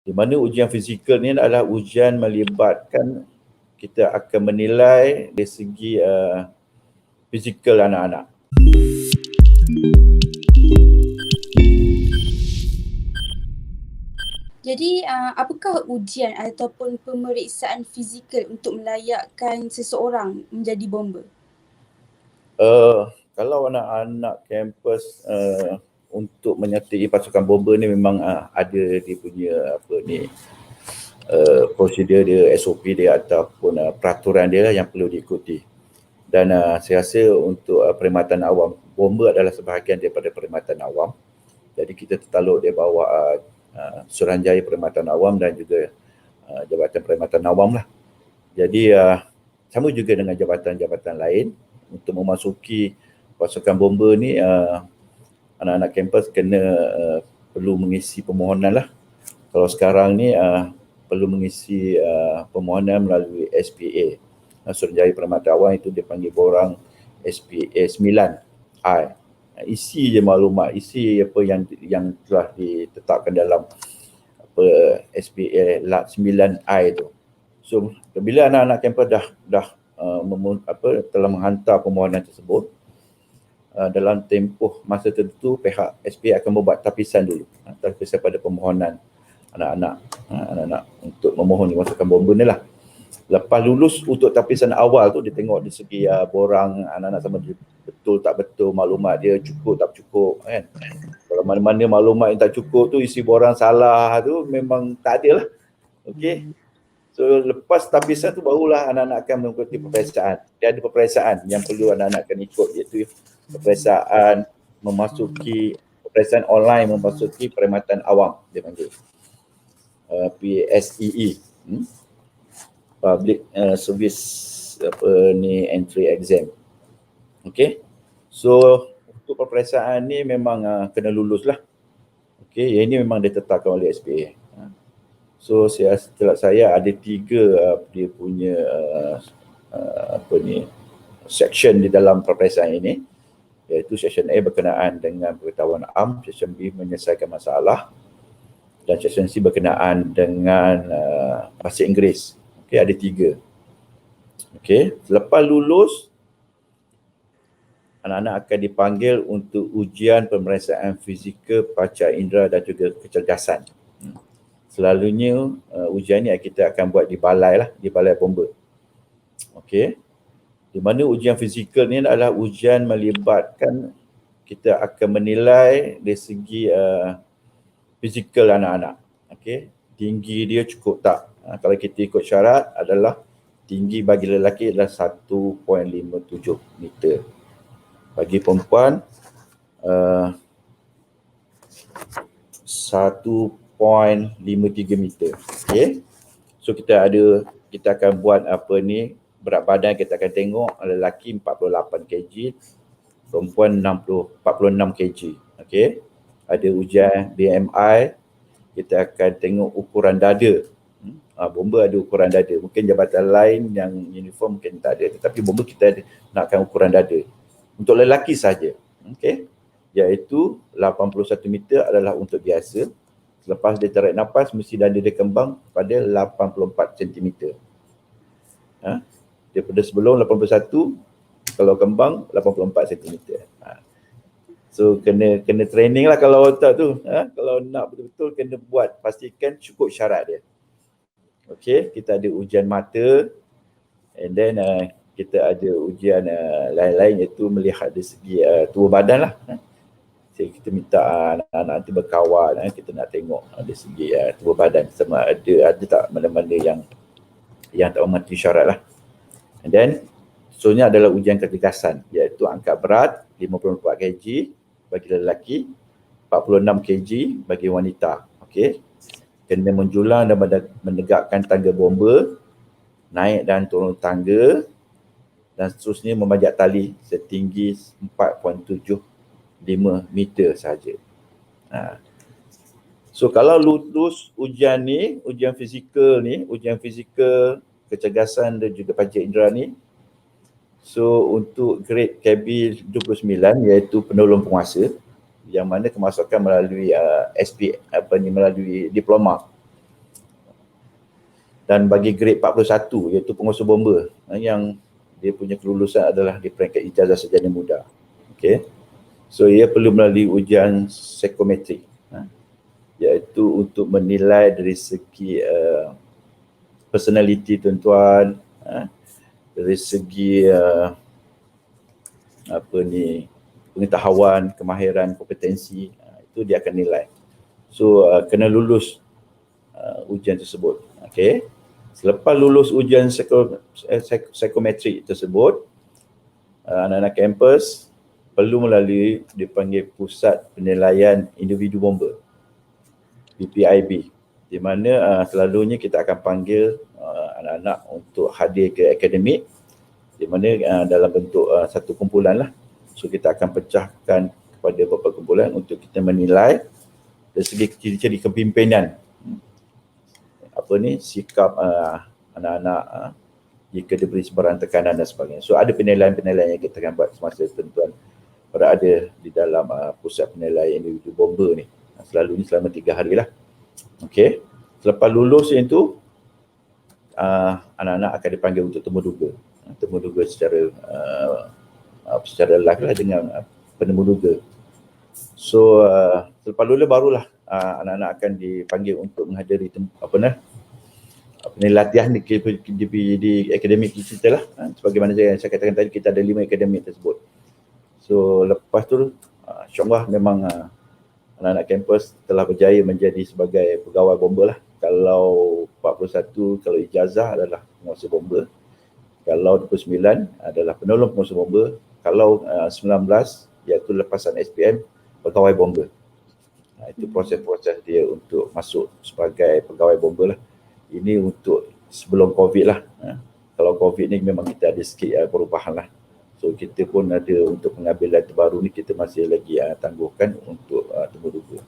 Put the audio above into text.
Di mana ujian fizikal ni adalah ujian melibatkan kita akan menilai dari segi uh, fizikal anak-anak. Jadi uh, apakah ujian ataupun pemeriksaan fizikal untuk melayakkan seseorang menjadi bomber? Uh, kalau anak-anak kampus uh, untuk menyertai pasukan bomber ni memang uh, ada dia punya apa ni uh, prosedur dia, SOP dia ataupun uh, peraturan dia yang perlu diikuti. Dan uh, saya rasa untuk uh, perkhidmatan awam, bomber adalah sebahagian daripada perkhidmatan awam. Jadi kita tertaluk dia bawa uh, uh, Suruhanjaya Perkhidmatan Awam dan juga uh, Jabatan Perkhidmatan Awam lah. Jadi uh, sama juga dengan jabatan-jabatan lain untuk memasuki pasukan bomber ni uh, anak-anak kampus kena uh, perlu mengisi permohonan lah. Kalau sekarang ni uh, perlu mengisi uh, permohonan melalui SPA. Uh, Suruhanjaya Perkhidmatan Awam itu dipanggil borang SPA 9I. Isi je maklumat, isi apa yang yang telah ditetapkan dalam apa SPA 9I tu. So bila anak-anak kampus dah dah uh, apa telah menghantar permohonan tersebut, Uh, dalam tempoh masa tertentu pihak SPA akan membuat tapisan dulu. Uh, tapisan pada permohonan anak-anak. Uh, anak-anak untuk memohon dimasukkan bomba ni lah. Lepas lulus untuk tapisan awal tu dia tengok di segi uh, borang anak-anak sama dia betul tak betul maklumat dia cukup tak cukup kan? Kalau mana-mana maklumat yang tak cukup tu isi borang salah tu memang tak ada lah. Okay So lepas tapisan tu barulah anak-anak akan mengikuti peperiksaan. Dia ada peperiksaan yang perlu anak-anak akan ikut iaitu peperiksaan memasuki peperiksaan online memasuki perkhidmatan awam dia panggil. Uh, PSEE. Hmm? Public uh, Service apa ni entry exam. Okay. So untuk peperiksaan ni memang uh, kena lulus lah. Okay, yang ini memang ditetapkan oleh SPA. So saya setelah saya ada tiga uh, dia punya uh, uh, apa ni section di dalam peperiksaan ini iaitu section A berkenaan dengan pengetahuan am, section B menyelesaikan masalah dan section C berkenaan dengan uh, bahasa Inggeris. Okey ada tiga. Okey, selepas lulus anak-anak akan dipanggil untuk ujian pemeriksaan fizikal panca indera dan juga kecergasan selalunya uh, ujian ni kita akan buat di balai lah, di balai bomba. Okey. Di mana ujian fizikal ni adalah ujian melibatkan kita akan menilai dari segi uh, fizikal anak-anak. Okey. Tinggi dia cukup tak? Uh, kalau kita ikut syarat adalah tinggi bagi lelaki adalah 1.57 meter. Bagi perempuan uh, 1.53 meter. Okay. So kita ada, kita akan buat apa ni, berat badan kita akan tengok lelaki 48 kg, perempuan 60, 46 kg. Okay. Ada ujian BMI, kita akan tengok ukuran dada. Ha, bomba ada ukuran dada. Mungkin jabatan lain yang uniform mungkin tak ada. Tetapi bomba kita ada, nakkan ukuran dada. Untuk lelaki saja. Okay. Iaitu 81 meter adalah untuk biasa. Selepas dia tarik nafas, mesti dada dia kembang pada 84 cm. Ha? Daripada sebelum 81, kalau kembang 84 cm. Ha. So kena kena training lah kalau otak tu. Ha? Kalau nak betul-betul kena buat, pastikan cukup syarat dia. Okay, kita ada ujian mata and then uh, kita ada ujian uh, lain-lain iaitu melihat dari segi uh, tubuh badan lah. Ha? kita, kita minta anak-anak nanti berkawan eh, kita nak tengok ada segi uh, tubuh badan sama ada ada tak mana-mana yang yang tak mematuhi syarat lah and then seterusnya adalah ujian ketegasan iaitu angkat berat 54 kg bagi lelaki 46 kg bagi wanita okey kena menjulang dan menegakkan tangga bomba naik dan turun tangga dan seterusnya memanjat tali setinggi 4.7 5 meter saja. Ha. So kalau lulus ujian ni, ujian fizikal ni, ujian fizikal kecergasan dan juga panca indera ni, so untuk grade KB 29 iaitu penolong penguasa yang mana kemasukan melalui uh, SP apa ni melalui diploma dan bagi grade 41 iaitu penguasa bomba uh, yang dia punya kelulusan adalah di peringkat ijazah sarjana muda. Okey. So ia perlu melalui ujian psikometrik uh, iaitu untuk menilai dari segi uh, personality tuan-tuan uh, dari segi uh, apa ni pengetahuan, kemahiran, kompetensi uh, itu dia akan nilai. So uh, kena lulus uh, ujian tersebut. Okey. Selepas lulus ujian eh, psikometrik tersebut, uh, anak-anak kampus perlu melalui dipanggil Pusat Penilaian Individu Bomba PPIB di mana uh, selalunya kita akan panggil uh, anak-anak untuk hadir ke akademik di mana uh, dalam bentuk uh, satu kumpulan lah so kita akan pecahkan kepada beberapa kumpulan untuk kita menilai dari segi ciri-ciri kepimpinan apa ni sikap uh, anak-anak uh, jika diberi sebarang tekanan dan sebagainya. So ada penilaian-penilaian yang kita akan buat semasa tentuan berada di dalam uh, pusat penilaian individu bomba ni. Selalu ni selama tiga hari lah. Okay. Selepas lulus yang tu, uh, anak-anak akan dipanggil untuk temu duga. Temu duga secara uh, secara live lah dengan uh, penemu duga. So uh, selepas lulus barulah uh, anak-anak akan dipanggil untuk menghadiri tem- apa nah apa ni latihan di, di, di, di akademik kita lah. Uh, sebagaimana saya, saya katakan tadi kita ada lima akademik tersebut. So lepas tu uh, insyaAllah memang uh, anak-anak kampus telah berjaya menjadi sebagai pegawai bomba lah. Kalau 41, kalau ijazah adalah penguasa bomba. Kalau 29 adalah penolong penguasa bomba. Kalau uh, 19 iaitu lepasan SPM, pegawai bomba. Nah, itu proses-proses dia untuk masuk sebagai pegawai bomba lah. Ini untuk sebelum COVID lah. Uh, kalau COVID ni memang kita ada sikit uh, perubahan lah. So kita pun ada untuk pengambilan terbaru ni kita masih lagi uh, tangguhkan untuk uh, temu duga.